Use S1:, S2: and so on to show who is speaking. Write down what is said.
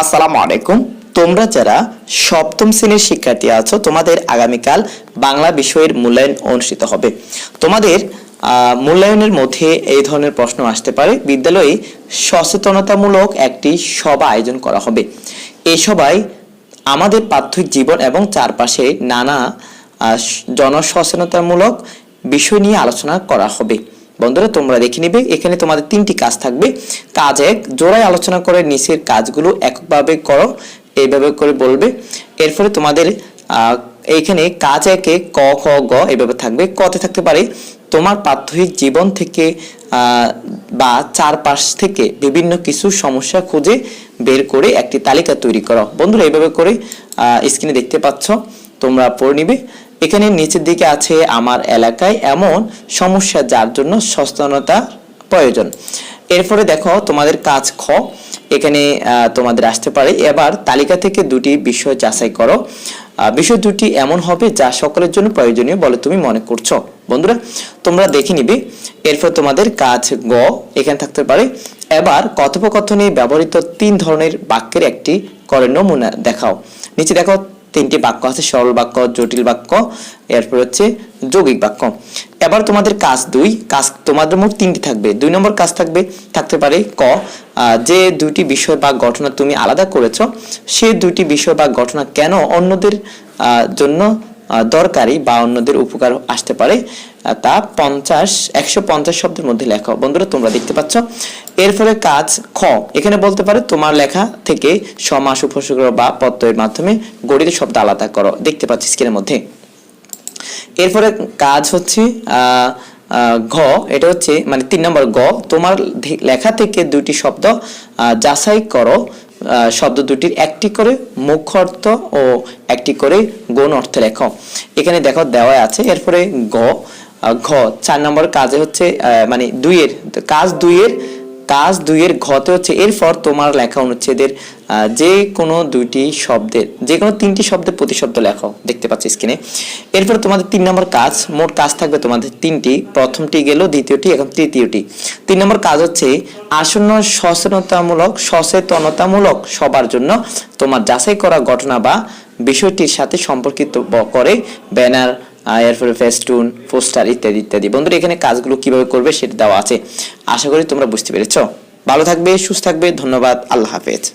S1: আসসালামু আলাইকুম। তোমরা যারা সপ্তম শ্রেণির শিক্ষার্থী আছো, তোমাদের আগামীকাল বাংলা বিষয়ের মূল্যায়ন অনুষ্ঠিত হবে। তোমাদের মূল্যায়নের মধ্যে এই ধরনের প্রশ্ন আসতে পারে। বিদ্যালয়ে সচেতনতামূলক একটি সভা আয়োজন করা হবে। এই সভায় আমাদের পার্থিক জীবন এবং চারপাশে নানা জনসচেতনতামূলক বিষয় নিয়ে আলোচনা করা হবে। বন্ধুরা, তোমরা দেখে নিবে, এখানে তোমাদের তিনটি কাজ থাকবে। কাজ এক জোড়ায় আলোচনা করে নিচের কাজগুলো এককভাবে করো, এইভাবে করে বলবে। এরপরে তোমাদের এইখানে কাজ একে ক, খ, গ এভাবে থাকবে। কতে থাকতে পারে, তোমার প্রাত্যহিক জীবন থেকে বা চারপাশ থেকে বিভিন্ন কিছু সমস্যা খুঁজে বের করে একটি তালিকা তৈরি করো। বন্ধুরা, এইভাবে করে স্ক্রিনে দেখতে পাচ্ছ, তোমরা পড়ে নিবে। এখানে নিচের দিকে আছে আমার এলাকায় এমন সমস্যা যার জন্য সচেতনতা প্রয়োজন। এরপরে দেখো তোমাদের কাজ খ। এখানে তোমাদের আসতে পারে। এবার তালিকা থেকে দুটি বিষয় যাচাই করো। বিষয় দুটি এমন হবে যা সকলের জন্য প্রয়োজনীয় বলে তুমি মনে করছ। বন্ধুরা, তোমরা দেখে নিবে। এরপর তোমাদের কাজ গ। এখানে থাকতে পারে, এবার কথোপকথনে ব্যবহৃত তিন ধরনের বাক্যের একটি করে নমুনা দেখাও। নিচে দেখো তিনটি বাক্য আছে, সরল বাক্য, জটিল বাক্য, এরপর হচ্ছে যৌগিক বাক্য। এবার তোমাদের কাজ দুই, কাজ তোমাদের মোট তিনটি থাকবে। দুই নম্বর কাজ থাকবে, থাকতে পারে ক যে দুইটি বিষয় বা ঘটনা তুমি আলাদা করেছ, সে দুইটি বিষয় বা ঘটনা কেন অন্যদের জন্য দরকারি বা অন্যদের উপকার আসতে পারে তা পঞ্চাশ, একশো পঞ্চাশ শব্দের মধ্যে লেখো। বন্ধুরা, তোমরা দেখতে পাচ্ছ। এর ফলে কাজ খ। এখানে বলতে পারে, তোমার লেখা থেকে সমাস উপসর্গ বা প্রত্যয়ের মাধ্যমে গঠিত শব্দ আলাদা করো। দেখতে পাচ্ছি স্ক্রিনের মধ্যে। এরপরে কাজ হচ্ছে ঘ। এটা হচ্ছে মানে তিন নম্বর গ তোমার লেখা থেকে দুটি শব্দ যাচাই করো। শব্দ দুটির একটি করে মুখ্য অর্থ ও একটি করে গৌণ অর্থ লেখো। এখানে দেখো দেওয়া আছে, এরপরে গ। ঘ, চার নম্বর কাজে হচ্ছে মানে দুইয়ের, কাজ দুইয়ের কাজ দুইয়ের ঘতে হচ্ছে, এরপর তোমার লেখা অনুচ্ছেদের যে কোনো দুইটি শব্দের, যে কোনো তিনটি শব্দের প্রতিশব্দ লেখো, দেখতে পাচ্ছি স্ক্রিনে এরপর তোমাদের তিন নম্বর কাজ, মোট কাজ থাকবে তোমাদের তিনটি, প্রথমটি গেল, দ্বিতীয়টি, এখন তৃতীয়টি। তিন নম্বর কাজ হচ্ছে আসন্ন সচেতনতামূলক সচেতনতামূলক সবার জন্য তোমার যাচাই করা ঘটনা বা বিষয়টির সাথে সম্পর্কিত করে ব্যানার এরপরে ফেস্টুন, পোস্টার ইত্যাদি ইত্যাদি। বন্ধুরা, এখানে কাজগুলো কীভাবে করবে সেটা দেওয়া আছে। আশা করি তোমরা বুঝতে পেরেছ। ভালো থাকবে, সুস্থ থাকবে। ধন্যবাদ। আল্লাহ হাফেজ।